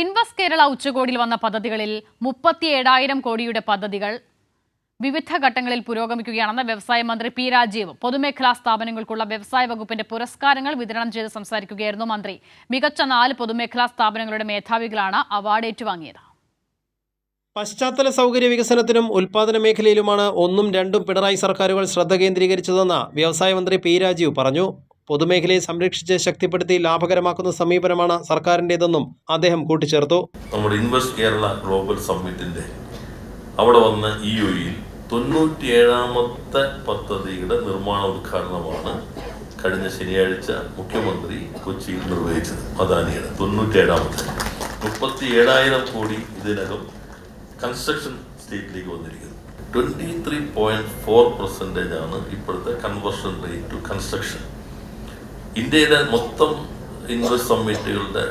Invest Kerala ഉച്ചകോടിയിൽ വന്ന പദ്ധതികളിൽ മുപ്പത്തി ഏഴായിരം കോടിയുടെ പദ്ധതികൾ വിവിധ ഘട്ടങ്ങളിൽ പുരോഗമിക്കുകയാണെന്ന് വ്യവസായ മന്ത്രി പി രാജീവ്. പൊതുമേഖലാ സ്ഥാപനങ്ങൾക്കുള്ള വ്യവസായ വകുപ്പിന്റെ പുരസ്കാരങ്ങൾ വിതരണം ചെയ്ത് സംസാരിക്കുകയായിരുന്നു മന്ത്രി. മികച്ച നാല് പൊതുമേഖലാ സ്ഥാപനങ്ങളുടെ മേധാവികളാണ് അവാർഡ് ഏറ്റുവാങ്ങിയത്. പശ്ചാത്തല സൗകര്യ വികസനത്തിനും ഉൽപാദന മേഖലയിലുമാണ് ഒന്നും രണ്ടും പിണറായി സർക്കാരുകൾ ശ്രദ്ധ കേന്ദ്രീകരിച്ചതെന്ന് വ്യവസായ മന്ത്രി പി രാജീവ് പറഞ്ഞു. പൊതുമേഖലയെ സംരക്ഷിച്ച് ശക്തിപ്പെടുത്തി ലാഭകരമാക്കുന്ന സമീപനമാണ് സർക്കാരിന്റെതെന്നും അദ്ദേഹം കൂട്ടിച്ചേർത്തു. നമ്മുടെ ഇൻവെസ്റ്റ് കേരള ഗ്ലോബൽ സമ്മിറ്റിന്റെ അവിടെ വന്ന ഇ ഒയിൽ തൊണ്ണൂറ്റിയേഴാമത്തെ പദ്ധതിയുടെ നിർമ്മാണ ഉദ്ഘാടനമാണ് കഴിഞ്ഞ ശനിയാഴ്ച മുഖ്യമന്ത്രി കൊച്ചിയിൽ നിർവഹിച്ചത് അദാനിയുടെ തൊണ്ണൂറ്റിയേഴാമത്തെ. മുപ്പത്തി ഏഴായിരം കോടി ഇതിനകം കൺസ്ട്രക്ഷൻ സ്റ്റേറ്റിലേക്ക് വന്നിരിക്കുന്നു. Twenty three point four percentage ആണ് ഇപ്പോഴത്തെ കൺവെർഷൻ റേറ്റ് ടു കൺസ്ട്രക്ഷൻ ഇന്ത്യയിലെ മൊത്തം ഇൻവെസ്റ്റ് സമ്മിറ്റുകളുടെ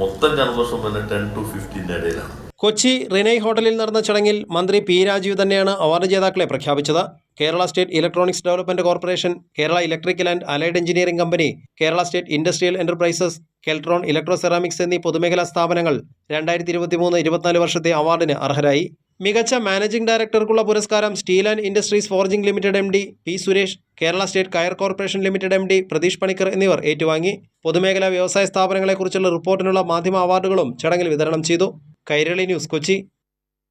മൊത്തം കൺവേർഷൻ തന്നെ ടെൻ ടു ഫിഫ്റ്റീന്റെ ഇടയിലാണ്. കൊച്ചി റിനൈ ഹോട്ടലിൽ നടന്ന ചടങ്ങിൽ മന്ത്രി പി രാജീവ് തന്നെയാണ് അവാർഡ് ജേതാക്കളെ പ്രഖ്യാപിച്ചത്. Kerala state electronics development corporation Kerala electrical and allied engineering company Kerala state industrial enterprises Keltron electro ceramics എന്നീ പൊതുമേഖലാ സ്ഥാപനങ്ങൾ രണ്ടായിരത്തി ഇരുപത്തി മൂന്ന് ഇരുപത്തിനാല് വർഷത്തെ അവാർഡിന് അർഹരായി. മികച്ച മാനേജിംഗ് ഡയറക്ടർക്കുള്ള പുരസ്കാരം steel and industries forging limited M D P Suresh Kerala state coir corporation limited M D Pratheesh Panicker എന്നിവർ ഏറ്റുവാങ്ങി. പൊതുമേഖലാ വ്യവസായ സ്ഥാപനങ്ങളെക്കുറിച്ചുള്ള റിപ്പോർട്ടിനുള്ള മാധ്യമ അവാർഡുകളും ചടങ്ങിൽ വിതരണം ചെയ്തു. കൈരളി ന്യൂസ് കൊച്ചി.